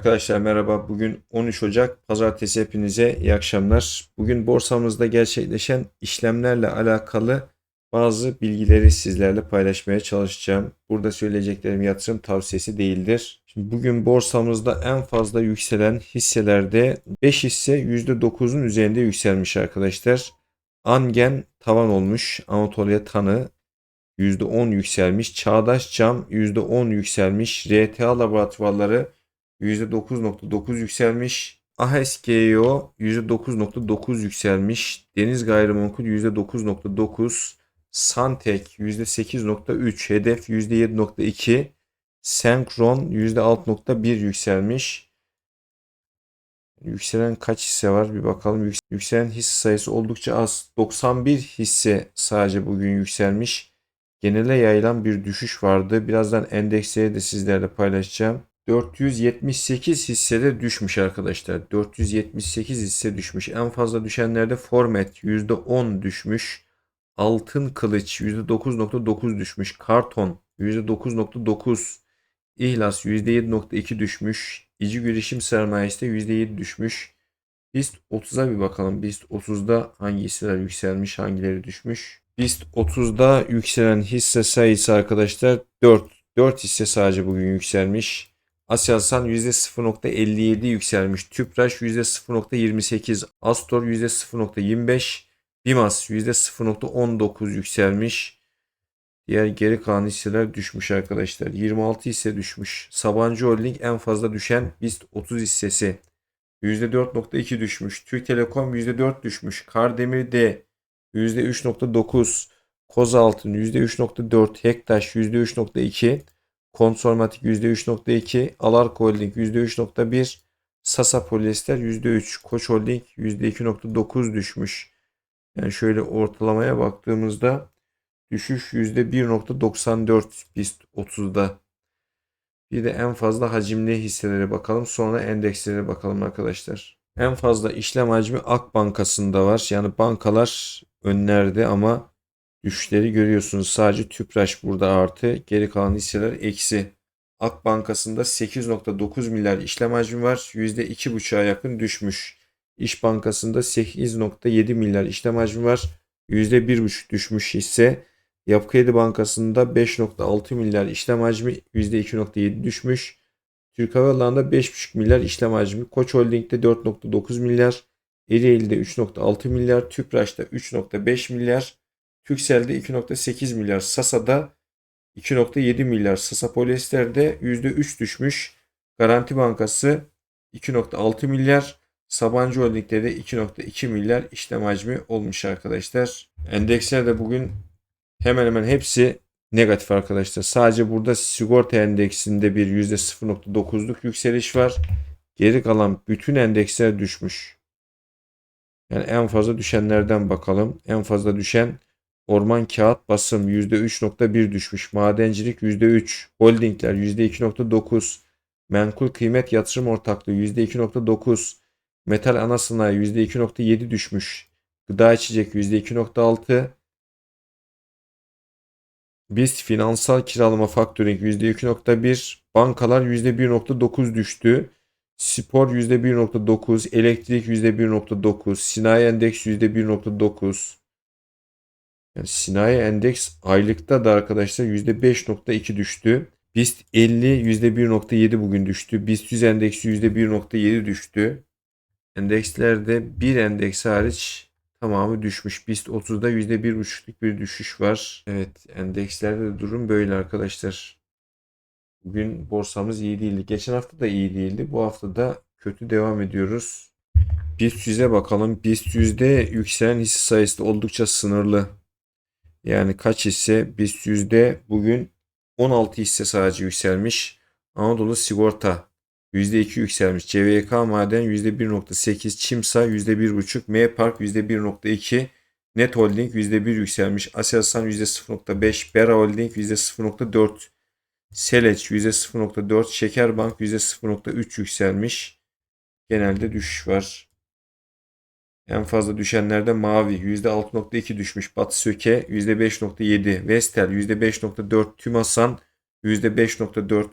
Arkadaşlar merhaba. Bugün 13 Ocak Pazartesi hepinize iyi akşamlar. Bugün borsamızda gerçekleşen işlemlerle alakalı bazı bilgileri sizlerle paylaşmaya çalışacağım. Burada söyleyeceklerim yatırım tavsiyesi değildir. Şimdi bugün borsamızda en fazla yükselen hisselerde 5 hisse %9'un üzerinde yükselmiş arkadaşlar. Angen tavan olmuş. Anatolia Tanı %10 yükselmiş. Çağdaş Cam %10 yükselmiş. RTA laboratuvarları %9.9 yükselmiş. AHSGO %9.9 yükselmiş. Deniz Gayrimenkul %9.9. Santek %8.3. Hedef %7.2. Senkron %6.1 yükselmiş. Yükselen kaç hisse var bir bakalım. Yüks- Yükselen hisse sayısı oldukça az. 91 hisse sadece bugün yükselmiş. Genele yayılan bir düşüş vardı. Birazdan endeksleri de sizlerle paylaşacağım. 478 hissede düşmüş arkadaşlar. 478 hisse düşmüş. En fazla düşenlerde Format %10 düşmüş. Altın Kılıç %9.9 düşmüş. Karton %9.9. İhlas %7.2 düşmüş. İci girişim sermayesi de %7 düşmüş. BIST 30'a bir bakalım. BIST 30'da hangi hisseler yükselmiş, hangileri düşmüş? BIST 30'da yükselen hisse sayısı arkadaşlar 4. 4 hisse sadece bugün yükselmiş. Aselsan %0.57 yükselmiş. Tüpraş %0.28. Astor %0.25. Bimas %0.19 yükselmiş. Diğer geri kalan hisseler düşmüş arkadaşlar. 26 hisse düşmüş. Sabancı Holding en fazla düşen BIST 30 hissesi. %4.2 düşmüş. Türk Telekom %4 düşmüş. Kardemir D %3.9. Kozaltın %3.4. Hektaş %3.2. Konsormatik %3.2. Alarko Holding %3.1. Sasa Polyester %3. Koç Holding %2.9 düşmüş. Yani şöyle ortalamaya baktığımızda düşüş %1.94 BIST 30'da. Bir de en fazla hacimli hisselere bakalım. Sonra endekslere bakalım arkadaşlar. En fazla işlem hacmi Ak Bankası'nda var. Yani bankalar önlerde ama düşüşleri görüyorsunuz. Sadece Tüpraş burada artı. Geri kalan hisseler eksi. Ak Bankası'nda 8.9 milyar işlem hacmi var. %2.5'a yakın düşmüş. İş Bankası'nda 8.7 milyar işlem hacmi var. %1.5 düşmüş hisse. Yapı Kredi Bankası'nda 5.6 milyar işlem hacmi %2.7 düşmüş. Türk Hava Yolları'nda 5.5 milyar işlem hacmi. Koç Holding'de 4.9 milyar. Ereğli'de 3.6 milyar. Tüpraş'ta 3.5 milyar. Türkcell'de 2.8 milyar. Sasa'da 2.7 milyar. Sasa Polyester'de %3 düşmüş. Garanti Bankası 2.6 milyar. Sabancı Holding'de de 2.2 milyar işlem hacmi olmuş arkadaşlar. Endeksler de bugün hemen hemen hepsi negatif arkadaşlar. Sadece burada sigorta endeksinde bir %0.9'luk yükseliş var. Geri kalan bütün endeksler düşmüş. Yani en fazla düşenlerden bakalım. En fazla düşen orman kağıt basım %3.1 düşmüş. Madencilik %3. Holdingler %2.9. Menkul kıymet yatırım ortaklığı %2.9. Metal ana sanayi %2.7 düşmüş. Gıda içecek %2.6. BIST finansal kiralama faktörink %2.1. Bankalar %1.9 düştü. Spor %1.9. Elektrik %1.9. Sinayi endeks %1.9. Yani sinayi endeks aylıkta da arkadaşlar %5.2 düştü. BIST 50 %1.7 bugün düştü. BIST 100 endeksi %1.7 düştü. Endekslerde bir endeks hariç tamamı düşmüş. BIST 30'da %1.5'luk bir düşüş var. Evet endekslerde de durum böyle arkadaşlar. Bugün borsamız iyi değildi. Geçen hafta da iyi değildi. Bu hafta da kötü devam ediyoruz. BIST 100'e bakalım. BIST 100'de yükselen hisse sayısı oldukça sınırlı. Yani kaç hisse? BIST 100'de bugün 16 hisse sadece yükselmiş. Anadolu Sigorta %2 yükselmiş. CVK Maden %1.8, Çimsa %1.5, M Park %1.2, Net Holding %1 yükselmiş. Aselsan %0.5, Bera Holding %0.4, Seleç %0.4, Şekerbank %0.3 yükselmiş. Genelde düşüş var. En fazla düşenlerde Mavi %6.2 düşmüş. Batı Söke %5.7. Vestel %5.4. Tümasan %5.4.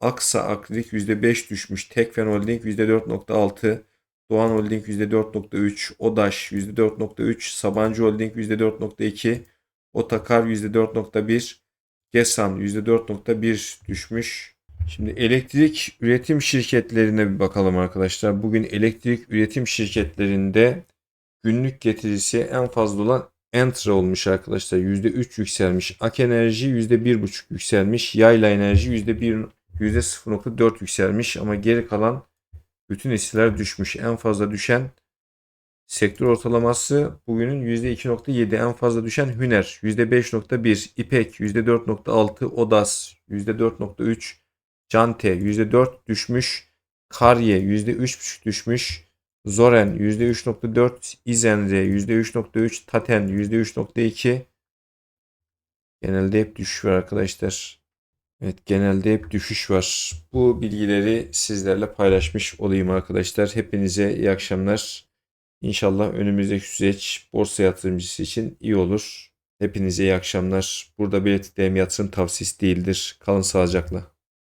Aksa Akrilik %5 düşmüş. Tekfen Holding %4.6. Doğan Holding %4.3. Odaş %4.3. Sabancı Holding %4.2. Otakar %4.1. Gesan %4.1 düşmüş. Şimdi elektrik üretim şirketlerine bir bakalım arkadaşlar. Bugün elektrik üretim şirketlerinde günlük getirisi en fazla olan Entra olmuş arkadaşlar. %3 yükselmiş. Ak Enerji %1.5 yükselmiş. Yayla Enerji %1 %0.4 yükselmiş ama geri kalan bütün hisseler düşmüş. En fazla düşen sektör ortalaması bugünün %2.7 en fazla düşen Hüner %5.1, İpek %4.6, Odas %4.3, Cante %4 düşmüş, Karye %3.5 düşmüş, Zoren %3.4, İzenre %3.3, Taten %3.2. Genelde hep düşüş var arkadaşlar. Evet genelde hep düşüş var. Bu bilgileri sizlerle paylaşmış olayım arkadaşlar. Hepinize iyi akşamlar. İnşallah önümüzdeki süreç borsa yatırımcısı için iyi olur. Hepinize iyi akşamlar. Burada belirttiklerim yatırım tavsiyesi değildir. Kalın sağlıcakla.